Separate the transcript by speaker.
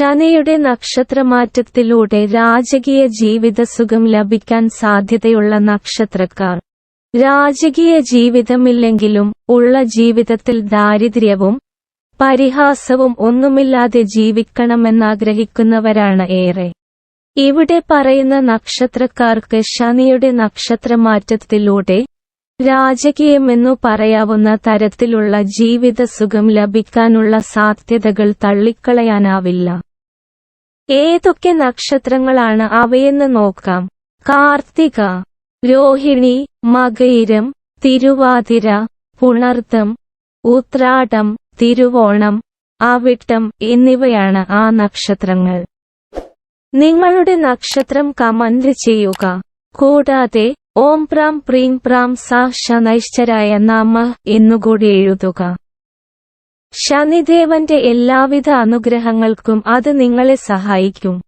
Speaker 1: ശനിയുടെ നക്ഷത്രമാറ്റത്തിലൂടെ രാജകീയ ജീവിതസുഖം ലഭിക്കാൻ സാധ്യതയുള്ള നക്ഷത്രക്കാർ. രാജകീയ ജീവിതമില്ലെങ്കിലും ഉള്ള ജീവിതത്തിൽ ദാരിദ്ര്യവും പരിഹാസവും ഒന്നുമില്ലാതെ ജീവിക്കണമെന്നാഗ്രഹിക്കുന്നവരാണ് ഏറെ. ഇവിടെ പറയുന്ന നക്ഷത്രക്കാർക്ക് ശനിയുടെ നക്ഷത്രമാറ്റത്തിലൂടെ രാജകീയമെന്നു പറയാവുന്ന തരത്തിലുള്ള ജീവിതസുഖം ലഭിക്കാനുള്ള സാധ്യതകൾ തള്ളിക്കളയാനാവില്ല. ഏതൊക്കെ നക്ഷത്രങ്ങളാണ് അവയെന്ന് നോക്കാം. കാർത്തിക രോഹിണി മകയിരം തിരുവാതിര പുണർത്തം ഉത്രാടം തിരുവോണം അവിട്ടം എന്നിവയാണ് ആ നക്ഷത്രങ്ങൾ. നിങ്ങളുടെ നക്ഷത്രം കമന്റ് ചെയ്യുക. കൂടാതെ ഓം പ്രാം പ്രീം പ്രാം സാ ശനൈശ്ചരായ നാമ എന്നുകൂടി എഴുതുക. ശനിദേവന്റെ എല്ലാവിധ അനുഗ്രഹങ്ങൾക്കും അത് നിങ്ങളെ സഹായിക്കും.